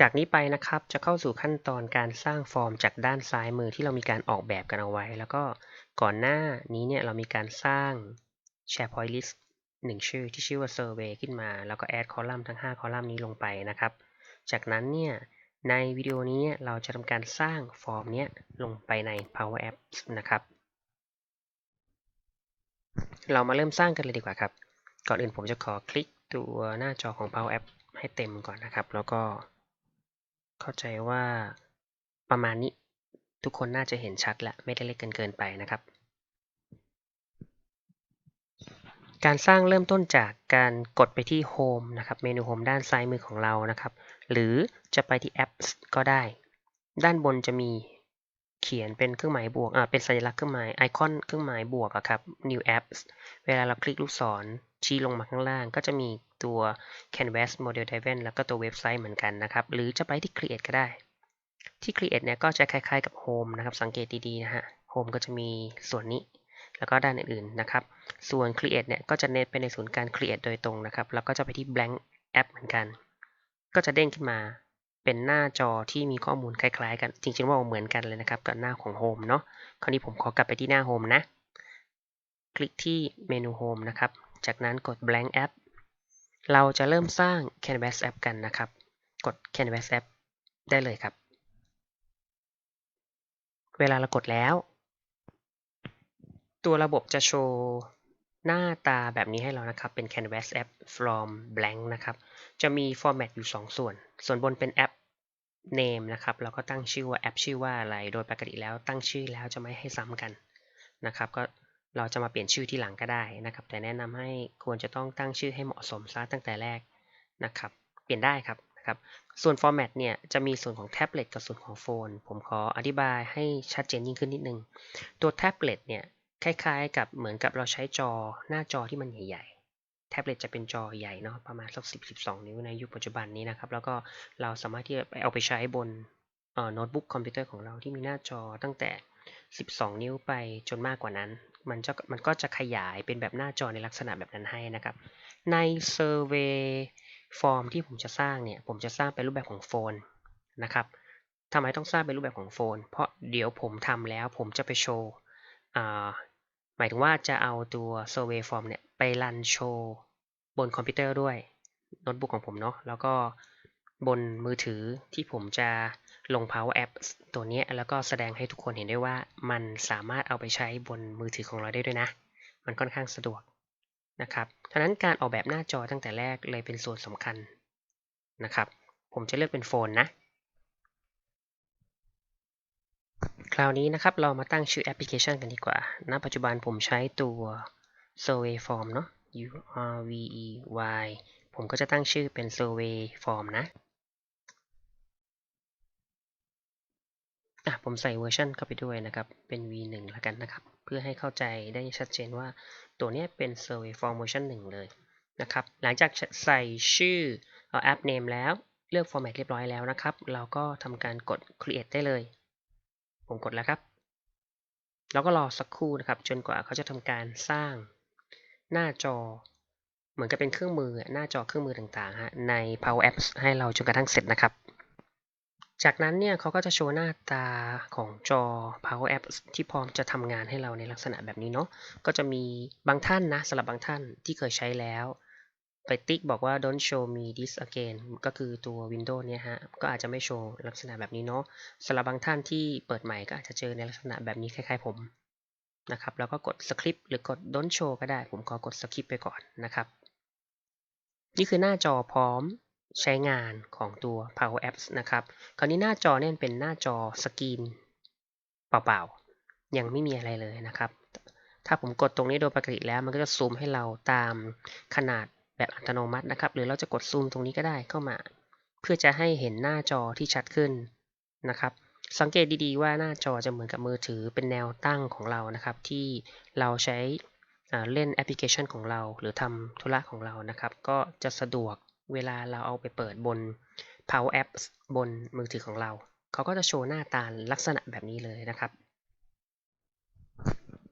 จากนี้ไปนะครับจะเข้าสู่ขั้นตอนการสร้างฟอร์มจากด้านซ้ายมือที่เรามีการออกแบบกันเอาไว้ แล้วก็ก่อนหน้านี้เนี่ยเรามีการสร้าง SharePoint List หนึ่งชื่อที่ชื่อว่า Survey ขึ้นมา แล้วก็ add คอลัมน์ทั้ง 5 คอลัมน์นี้ลงไปนะครับ จากนั้นเนี่ยในวิดีโอนี้เราจะทำการสร้างฟอร์มเนี้ยลงไปใน Power Apps นะครับ เรามาเริ่มสร้างกันเลยดีกว่าครับ ก่อนอื่นผมจะขอคลิกตัวหน้าจอของ Power App ให้เต็มก่อนนะครับ แล้วก็เข้าใจว่าประมาณนี้ทุกคนน่าจะเห็นชัดและไม่ได้เล็กเกินเกินไปนะครับ การสร้างเริ่มต้นจากการกดไปที่ Home นะครับ เมนู Home ด้านซ้ายมือของเรานะครับ หรือจะไปที่ Apps ก็ได้ ด้านบนจะมี เขียนเป็นเครื่องหมายบวกอ่าเป็นสัญลักษณ์เครื่องหมายไอคอนเครื่องหมายบวกอะครับ New Apps เวลาเราคลิกลูกศรชี้ลงมาข้างล่าง ก็จะมีตัว Canvas Model Driven แล้วก็ตัวเว็บไซต์เหมือนกันนะครับ หรือจะไปที่ Create ก็ได้ ที่ Create เนี่ยก็จะคล้ายๆกับ Home นะครับ สังเกตดีๆนะฮะ Home ก็จะมีส่วนนี้แล้วก็ด้านอื่นๆนะครับ ส่วน Create เนี่ยก็จะเน้นไปในส่วนการ Create โดยตรงนะครับ แล้วก็จะไปที่ Blank App เหมือนกัน ก็จะเด้งขึ้นมา เป็นหน้าจอที่มีข้อมูลคล้ายๆ กันจริงๆว่าเหมือนกันเลยนะครับกับหน้าของ Home เนาะคราวนี้ผมขอกลับไปที่หน้า Home นะ คลิกที่เมนู Home นะครับ จากนั้นกด Blank App เราจะเริ่มสร้าง Canvas App กันนะครับ กด Canvas App ได้เลยครับ เวลาเรากดแล้ว ตัวระบบจะโชว์ หน้าตาแบบนี้ให้เรานะครับ เป็น Canvas App from blank นะครับ จะมี format อยู่ 2 ส่วน ส่วนบนเป็น App name นะครับ เราก็ตั้งชื่อว่าแอปชื่อว่าอะไร โดยปกติแล้วตั้งชื่อแล้วจะไม่ให้ซ้ำกันนะครับ ก็เราจะมาเปลี่ยนชื่อที่หลังก็ได้นะครับ แต่แนะนำให้ควรจะต้องตั้งชื่อให้เหมาะสมซะตั้งแต่แรกนะครับ เปลี่ยนได้ครับนะครับ ส่วน format เนี่ยจะมีส่วนของแท็บเล็ตกับส่วนของโฟน ผมขออธิบายให้ชัดเจนยิ่งขึ้นนิดนึง ตัวแท็บเล็ตเนี่ย คล้ายๆ กับเหมือนกับเราใช้จอหน้าจอที่มันใหญ่ๆ แท็บเล็ตจะเป็นจอใหญ่เนาะประมาณสัก10 12 นิ้วในยุคปัจจุบันนี้นะครับ แล้วก็เราสามารถที่จะเอาไปใช้บนโน้ตบุ๊กคอมพิวเตอร์ของเราที่มีหน้าจอตั้งแต่ 12 นิ้วไปจนมากกว่านั้น มันจะมันก็จะขยายเป็นแบบหน้าจอในลักษณะแบบนั้นให้นะครับ ใน Survey Form ที่ผมจะสร้างเนี่ย ผมจะสร้างเป็นรูปแบบของโฟนนะครับทำไมต้องสร้างเป็นรูปแบบของโฟน เพราะเดี๋ยวผมทำแล้วผมจะไปโชว์ หมายถึงว่าจะเอาตัว Survey Form เนี่ยไปรันโชว์บนคอมพิวเตอร์ด้วยโน้ตบุ๊กของผมเนาะแล้วก็บนมือถือที่ผมจะลง Power App ตัวนี้แล้วก็แสดงให้ทุกคนเห็นได้ว่ามันสามารถเอาไปใช้บนมือถือของเราได้ด้วยนะ มันค่อนข้างสะดวกนะครับฉะนั้นการออกแบบหน้าจอตั้งแต่แรกเลยเป็นส่วนสำคัญนะครับ ผมจะเลือกเป็นโฟนนะ คราวนี้นะครับเรามาตั้งชื่อแอปพลิเคชันกันดีกว่า ณ ปัจจุบันผมใช้ตัว Survey Form เนาะ U R V E Y ผมก็จะตั้งชื่อเป็น Survey Form นะอะผมใส่เวอร์ชันเข้าไปด้วยนะครับ เป็น V1 แล้วกันนะครับ เพื่อให้เข้าใจได้ชัดเจนว่าตัวนี้เป็น Survey Form เวอร์ชัน1เลยนะครับ หลังจากใส่ชื่อแอป name แล้ว เลือก format เรียบร้อยแล้วนะครับ เราก็ทำการกด create ได้เลย ผมกดแล้วครับแล้วก็รอสักครู่นะครับ จนกว่าเขาจะทำการสร้างหน้าจอ เหมือนกับเป็นเครื่องมือหน้าจอเครื่องมือต่างๆฮะใน Power Apps ให้เราจนกระทั่งเสร็จนะครับ จากนั้นเนี่ยเขาก็จะโชว์หน้าตาของจอ Power Apps ที่พร้อมจะทำงานให้เราในลักษณะแบบนี้เนาะก็จะมีบางท่านนะสำหรับบางท่านที่เคยใช้แล้ว ไปติ๊กบอกว่า don't show me this again ก็คือตัว Windows เนี่ยฮะ ก็อาจจะไม่โชว์ลักษณะแบบนี้เนาะสำหรับบางท่านที่เปิดใหม่ก็อาจจะเจอในลักษณะแบบนี้คล้ายๆผมนะครับ แล้วก็กด skip หรือกด don't show ก็ได้ ผมขอกด skip ไปก่อนนะครับ นี่คือหน้าจอพร้อมใช้งานของตัว Power Apps นะครับ คราวนี้หน้าจอเนี่ยเป็นหน้าจอสกรีนเปล่าๆ ยังไม่มีอะไรเลยนะครับ ถ้าผมกดตรงนี้โดยปกติแล้วมันก็จะซูมให้เราตามขนาด แบบอัตโนมัตินะครับ หรือเราจะกดซูมตรงนี้ก็ได้เข้ามา เพื่อจะให้เห็นหน้าจอที่ชัดขึ้นนะครับ สังเกตดีๆว่าหน้าจอจะเหมือนกับมือถือเป็นแนวตั้งของเรานะครับ ที่เราใช้เล่นแอปพลิเคชันของเรา หรือทำธุระของเรานะครับ ก็จะสะดวกเวลาเราเอาไปเปิดบน Power Apps บนมือถือของเรา เขาก็จะโชว์หน้าตาลักษณะแบบนี้เลยนะครับ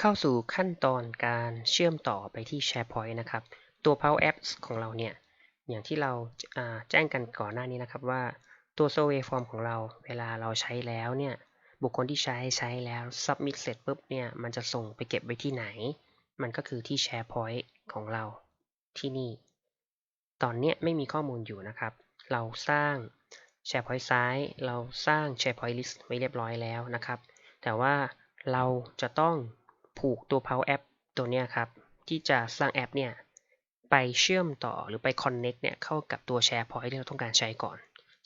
เข้าสู่ขั้นตอนการเชื่อมต่อไปที่ SharePoint นะครับ ตัว Power Apps ของเราเนี่ย อย่างที่เราแจ้งกันก่อนหน้านี้นะครับว่าตัว Survey Form ของเราเวลาเราใช้แล้วเนี่ย บุคคลที่ใช้ใช้แล้ว Submit เสร็จปุ๊บเนี่ย มันจะส่งไปเก็บไว้ที่ไหน มันก็คือที่ SharePoint ของเราที่นี่ ตอนเนี้ยไม่มีข้อมูลอยู่นะครับ เราสร้าง SharePoint ซ้ายเราสร้าง SharePoint List ไว้เรียบร้อยแล้วนะครับ แต่ว่าเราจะต้องผูกตัว Power App ตัวเนี้ยครับ ที่จะสร้างแอปเนี่ย ไปเชื่อมต่อหรือไป Connect เนี่ยเข้ากับตัว SharePoint ที่เราต้องการใช้ก่อน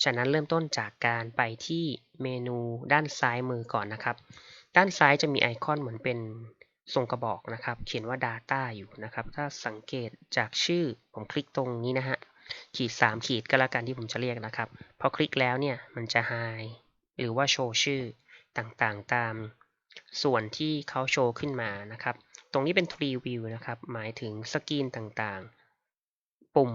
ฉะนั้นเริ่มต้นจากการไปที่เมนูด้านซ้ายมือก่อนนะครับ ด้านซ้ายจะมีไอคอนเหมือนเป็นทรงกระบอกนะครับ เขียนว่า Data อยู่นะครับ ถ้าสังเกตจากชื่อผมคลิกตรงนี้นะฮะ ขีด 3 ขีดก็แล้วกันที่ผมจะเรียกนะครับ พอคลิกแล้วเนี่ยมันจะ hide หรือว่าโชว์ชื่อต่างๆ ตามส่วนที่เขาโชว์ขึ้นมานะครับ ตรงนี้เป็น tree view นะครับ หมายถึงสกรีนต่างๆ ปุ่ม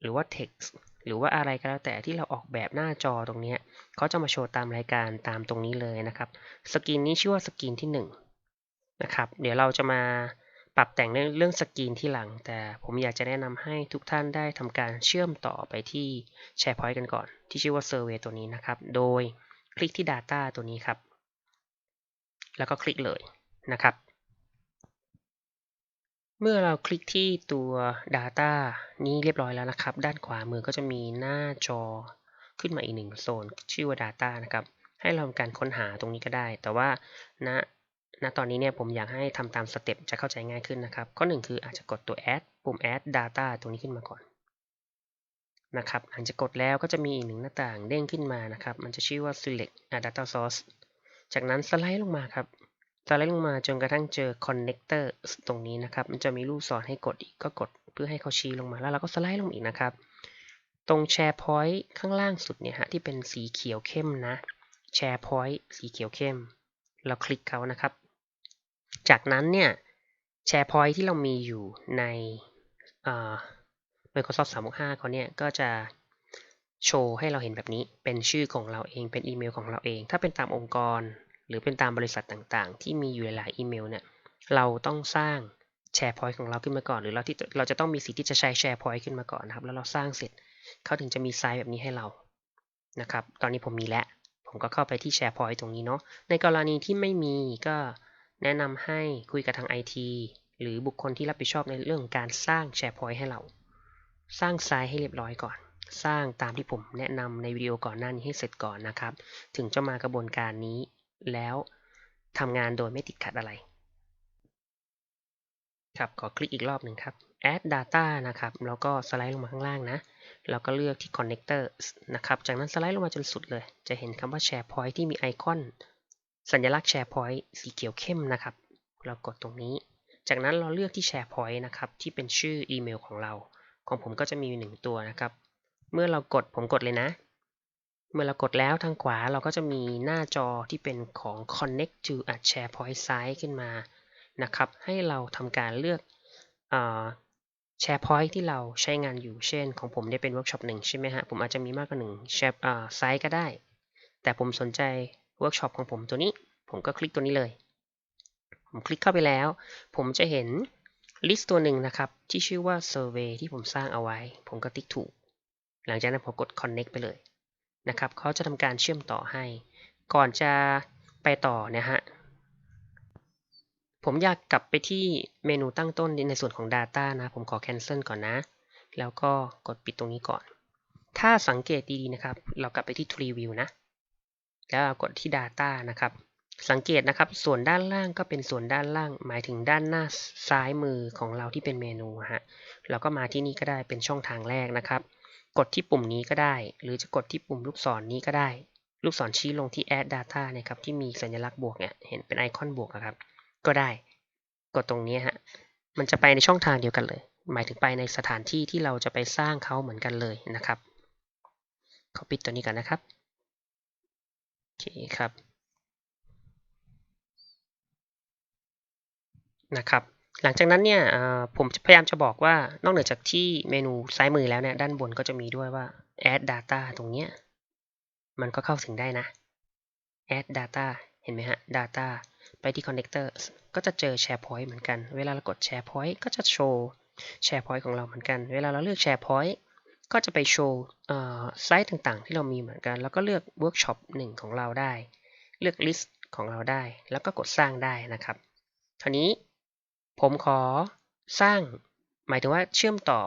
หรือว่า text หรือว่าอะไรก็แล้วแต่ที่เราออกแบบหน้าจอตรงนี้เขาจะมาโชว์ตามรายการตามตรงนี้เลยนะครับ สกรีนนี้ชื่อว่าสกรีนที่1นะครับ เดี๋ยวเราจะมาปรับแต่งเรื่องสกรีนที่หลัง แต่ผมอยากจะแนะนำให้ทุกท่านได้ทำการเชื่อมต่อไปที่ SharePoint กันก่อน ที่ชื่อว่า Survey ตัวนี้นะครับ โดยคลิกที่ Data ตัวนี้ครับ แล้วก็คลิกเลยนะครับ เมื่อเราคลิกที่ตัว Data นี้เรียบร้อยแล้วนะครับ ด้านขวามือก็จะมีหน้าจอขึ้นมาอีกหนึ่งโซน ชื่อว่า Data นะครับ ให้เราทำการค้นหาตรงนี้ก็ได้ แต่ว่าณณตอนนี้เนี่ยผมอยากให้ทำตามสเต็ปจะเข้าใจง่ายขึ้นนะครับ ข้อหนึ่งคืออาจจะกดตัว add ปุ่ม add data ตรงนี้ขึ้นมาก่อนนะครับหลังจากกดแล้วก็จะมีอีกหนึ่งหน้าต่างเด้งขึ้นมานะครับ มันจะชื่อว่า select a data source จากนั้นสไลด์ลงมาครับ สไลด์ลงมาจนกระทั่งเจอ connector ตรงนี้นะครับ มันจะมีรูปสอนให้กดอีกก็กดเพื่อให้เขาชี้ลงมาแล้วเราก็สไลด์ลงอีกนะครับ ตรง SharePoint ข้างล่างสุดเนี่ยฮะที่เป็นสีเขียวเข้มนะ SharePoint สีเขียวเข้ม เราคลิกเขานะครับ จากนั้นเนี่ย SharePoint ที่เรามีอยู่ใน Microsoft 365เขาเนี่ยก็จะโชว์ให้เราเห็นแบบนี้เป็นชื่อของเราเองเป็นอีเมลของเราเอง ถ้าเป็นตามองค์กร หรือเป็นตามบริษัทต่างๆ ที่มีอยู่หลายอีเมลเนี่ยเราต้องสร้าง SharePoint ของเราขึ้นมาก่อน หรือเราที่เราจะต้องมีสิทธิ์ที่จะใช้ SharePoint ขึ้นมาก่อนนะครับ แล้วเราสร้างเสร็จเขาถึงจะมีไซต์แบบนี้ให้เรานะครับ ตอนนี้ผมมีแล้ว ผมก็เข้าไปที่ SharePoint ตรงนี้เนาะในกรณีที่ไม่มีก็แนะนำให้คุยกับทาง IT หรือบุคคลที่รับผิดชอบในเรื่องการสร้าง SharePoint ให้เรา สร้างไซต์ให้เรียบร้อยก่อน สร้างตามที่ผมแนะนำในวิดีโอก่อนหน้านี้ให้เสร็จก่อนนะครับ ถึงจะมากระบวนการนี้ แล้วทำงานโดยไม่ติดขัดอะไร ครับ ขอคลิกอีกรอบหนึ่งครับ add data นะครับ แล้วก็สไลด์ลงมาข้างล่างนะ แล้วก็เลือกที่ connector นะครับ จากนั้นสไลด์ลงมาจนสุดเลย จะเห็นคำว่า SharePoint ที่มีไอคอน สัญลักษณ์ SharePoint สีเขียวเข้มนะครับ เรากดตรงนี้ จากนั้นเราเลือกที่ SharePoint นะครับ ที่เป็นชื่ออีเมลของเรา ของผมก็จะมีหนึ่งตัวนะครับ เมื่อเรากดผมกดเลยนะ เมื่อเรากดแล้วทางขวาเราก็จะมีหน้าจอที่เป็นของ connect to a SharePoint site ขึ้นมานะครับ ให้เราทำการเลือก SharePoint ที่เราใช้งานอยู่เช่น ของผมได้เป็นเวิร์กช็อปหนึ่งใช่ไหมฮะ ผมอาจจะมีมากกว่าหนึ่งแชร์ไซต์ก็ได้ แต่ผมสนใจเวิร์กช็อปของผมตัวนี้ ผมก็คลิกตัวนี้เลย ผมคลิกเข้าไปแล้ว ผมจะเห็นลิสต์ตัวหนึ่งนะครับ ที่ชื่อว่า Survey ที่ผมสร้างเอาไว้ ผมก็ติ๊กถูก หลังจากนั้นผมกด Connect ไปเลย นะครับเขาจะทำการเชื่อมต่อให้ ก่อนจะไปต่อเนี่ยฮะผมอยากกลับไปที่เมนูตั้งต้นในส่วนของ Data นะผมขอ Cancel ก่อนนะ แล้วก็กดปิดตรงนี้ก่อน ถ้าสังเกตดีๆนะครับ เรากลับไปที่ Tree View นะ แล้วกดที่ Data นะครับ สังเกตนะครับส่วนด้านล่างก็เป็นส่วนด้านล่าง หมายถึงด้านหน้าซ้ายมือของเราที่เป็นเมนูฮะเราก็มาที่นี่ก็ได้เป็นช่องทางแรกนะครับ กดที่ปุ่มนี้ก็ได้ หรือจะกดที่ปุ่มลูกศรนนี้ก็ได้ ลูกศรชี้ลงที่ Add Data เนี่ยครับที่มีสัญลักษณ์บวกเนี่ยเห็นเป็นไอคอนบวกครับ ก็ได้ กดตรงนี้ฮะมันจะไปในช่องทางเดียวกันเลย หมายถึงไปในสถานที่ที่เราจะไปสร้างเขาเหมือนกันเลยนะครับขอปิดตัวนี้กันนะครับโอเคครับนะครับ หลังจากนั้นเนี่ยผมพยายามจะบอกว่านอกเหนือจากที่เมนูซ้ายมือแล้วเนี่ยด้านบนก็จะมีด้วยว่า add data ตรงเนี้ยมันก็เข้าถึงได้นะ add data เห็นไหมฮะ data ไปที่ connector ก็จะเจอ SharePoint เหมือนกัน เวลาเรากด SharePoint ก็จะโชว์ SharePoint ของเราเหมือนกัน เวลาเราเลือก SharePoint ก็จะไปโชว์ไซต์ต่างๆ ที่เรามีเหมือนกัน แล้วก็เลือก Workshop 1 ของเราได้ เลือก List ของเราได้ แล้วก็กดสร้างได้นะครับคราวนี้ ผมขอสร้าง หมายถึงว่าเชื่อมต่อ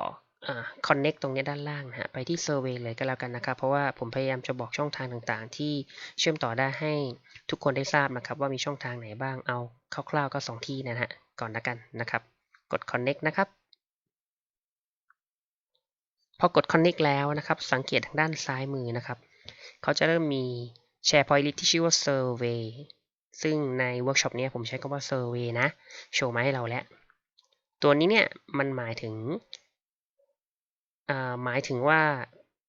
connect ตรงนี้ด้านล่างนะฮะ ไปที่ survey เลยก็แล้วกันนะครับ เพราะว่าผมพยายามจะบอกช่องทางต่างๆ ที่เชื่อมต่อได้ให้ทุกคนได้ทราบนะครับ ว่ามีช่องทางไหนบ้าง เอาคร่าวๆก็ 2 ที่นะฮะ ก่อนละกันนะครับ กด connect นะครับ พอกด connect แล้วนะครับ สังเกตทางด้านซ้ายมือนะครับ เขาจะเริ่มมี SharePoint list ที่ชื่อว่า survey ซึ่งในเวิร์กช็อปนี้ผมใช้คำว่า survey นะ โชว์มาให้เราแล้ว ตัวนี้เนี่ยมันหมายถึงหมายถึงว่า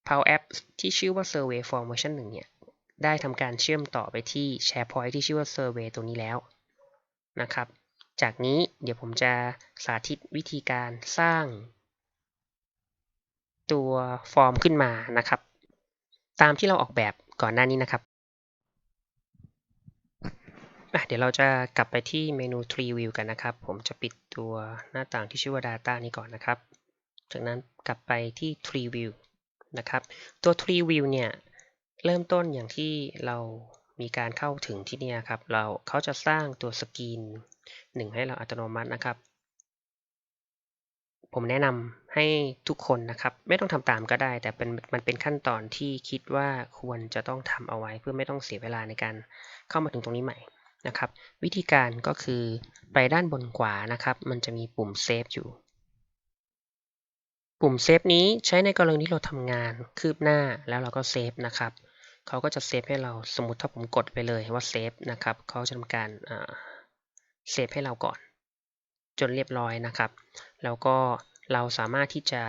Power App ที่ชื่อว่า Survey Form เวอร์ชัน1เนี่ย ได้ทำการเชื่อมต่อไปที่ SharePoint ที่ชื่อว่า Survey ตัวนี้แล้วนะครับ จากนี้เดี๋ยวผมจะสาธิตวิธีการสร้าง ตัวฟอร์มขึ้นมานะครับ ตามที่เราออกแบบก่อนหน้านี้นะครับ เดี๋ยวเราจะกลับไปที่เมนู Tree View กันนะครับ ผมจะปิดตัวหน้าต่างที่ชื่อว่า Data นี้ก่อนนะครับ จากนั้นกลับไปที่ Tree View นะครับ ตัว Tree View เนี่ยเริ่มต้นอย่างที่เรามีการเข้าถึงที่นี่ครับ เราเขาจะสร้างตัวสกรีนหนึ่งให้เราอัตโนมัตินะครับ ผมแนะนำให้ทุกคนนะครับ ไม่ต้องทำตามก็ได้ แต่เป็นมันเป็นขั้นตอนที่คิดว่าควรจะต้องทำเอาไว้เพื่อไม่ต้องเสียเวลาในการเข้ามาถึงตรงนี้ใหม่ นะครับ วิธีการก็คือไปด้านบนขวานะครับ มันจะมีปุ่มเซฟอยู่ ปุ่มเซฟนี้ใช้ในกรณีที่เราทำงานคืบหน้าแล้วเราก็เซฟนะครับเขาก็จะเซฟให้เราสมมติถ้าผมกดไปเลยว่าเซฟนะครับเขาจะทำการเซฟให้เราก่อน จนเรียบร้อยนะครับ แล้วก็เราสามารถที่จะ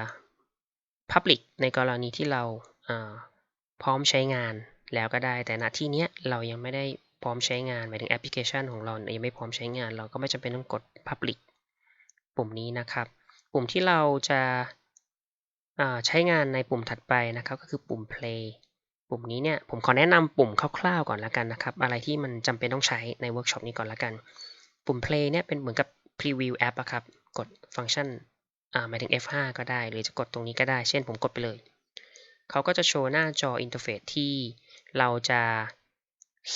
Public ในกรณีที่เราพร้อมใช้งานแล้วก็ได้ แต่ณที่นี้เรายังไม่ได้ พร้อมใช้งานหมายถึงแอปพลิเคชันของเรายังไม่พร้อมใช้งาน เราก็ไม่จำเป็นต้องกด Public ปุ่มนี้นะครับ ปุ่มที่เราจะใช้งานในปุ่มถัดไปนะครับ ก็คือปุ่ม Play ปุ่มนี้เนี่ยผมขอแนะนำปุ่มคร่าวๆก่อนละกันนะครับ อะไรที่มันจำเป็นต้องใช้ในเวิร์กช็อปนี้ก่อนละกัน ปุ่ม Play เนี่ยเป็นเหมือนกับ Preview แอปอะครับกดฟังก์ชันหมายถึง F5 ก็ได้ หรือจะกดตรงนี้ก็ได้ เช่นผมกดไปเลย เขาก็จะโชว์หน้าจออินเทอร์เฟซที่เราจะ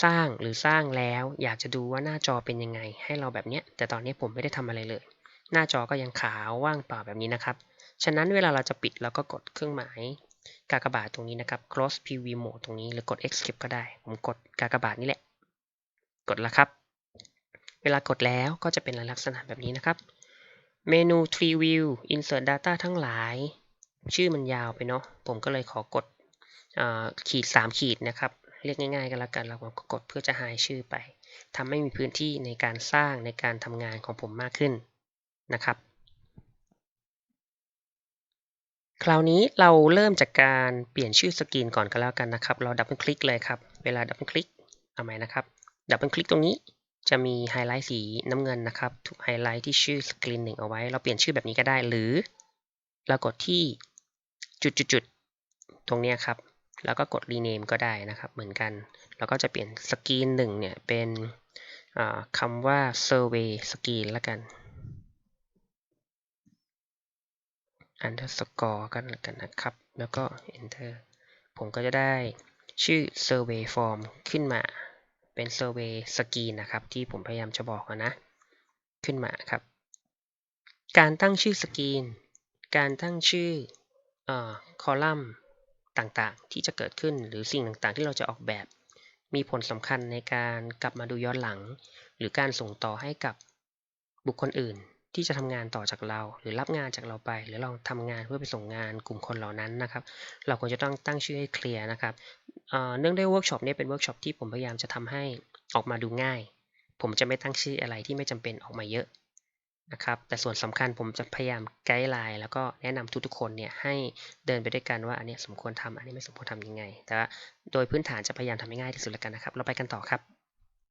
สร้างหรือสร้างแล้วอยากจะดูว่าหน้าจอเป็นยังไง ให้เราแบบนี้แต่ตอนนี้ผมไม่ได้ทำอะไรเลย หน้าจอก็ยังขาวว่างเปล่าแบบนี้นะครับฉะนั้นเวลาเราจะปิดเราก็กดเครื่องหมายกากบาทตรงนี้นะครับ close p v mode ตรงนี้หรือกด escape ก็ได้ ผมกดกากบาทนี่แหละ กดแล้วครับ เวลากดแล้วก็จะเป็นลักษณะแบบนี้นะครับ เมนู tree view insert data ทั้งหลาย ชื่อมันยาวไปเนาะ ผมก็เลยขอกดขีด 3 ขีดนะครับ เรียกง่ายๆกันแล้วกันเราก็กดเพื่อจะหายชื่อไปทำให้มีพื้นที่ในการสร้างในการทำงานของผมมากขึ้นนะครับ คราวนี้เราเริ่มจากการเปลี่ยนชื่อสกรีนก่อนก็แล้วกันนะครับ เราดับเบิลคลิกเลยครับ เวลาดับเบิลคลิกเอาไหมนะครับดับเบิลคลิกตรงนี้จะมีไฮไลท์สีน้ำเงินนะครับถูกไฮไลท์ที่ชื่อสกรีนหนึ่งเอาไว้ เราเปลี่ยนชื่อแบบนี้ก็ได้หรือเรากดที่จุดๆตรงนี้ครับ แล้วก็กด rename ก็ได้นะครับ เหมือนกัน แล้วก็จะเปลี่ยนสกรีนหนึ่งเนี่ยเป็นคำว่า survey screen ล้วกัน underscore กันล้วกันนะครับ แล้วก็ enter ผมก็จะได้ชื่อ survey form ขึ้นมาเป็น survey screen นะครับ ที่ผมพยายามจะบอกนะ ขึ้นมาครับ การตั้งชื่อสกรีน การตั้งชื่อคอลัมน์ ต่างๆ ที่จะเกิดขึ้นหรือสิ่งต่างๆ ที่เราจะออกแบบ มีผลสำคัญในการกลับมาดูย้อนหลัง หรือการส่งต่อให้กับบุคคลอื่นที่จะทำงานต่อจากเรา หรือรับงานจากเราไป หรือเราทำงานเพื่อไปส่งงานกลุ่มคนเหล่านั้นนะครับ เราควรจะต้องตั้งชื่อให้เคลียร์นะครับเนื่องด้วยเวิร์กช็อปนี้เป็นเวิร์กช็อปที่ผมพยายามจะทำให้ออกมาดูง่าย ผมจะไม่ตั้งชื่ออะไรที่ไม่จำเป็นออกมาเยอะ นะครับแต่ส่วนสำคัญผมจะพยายามไกด์ไลน์แล้วก็แนะนำทุกๆคนเนี่ยให้เดินไปด้วยกันว่าอันนี้สมควรทำอันนี้ไม่สมควรทำยังไง แต่ว่าโดยพื้นฐานจะพยายามทำให้ง่ายที่สุดแล้วกันนะครับ เราไปกันต่อครับ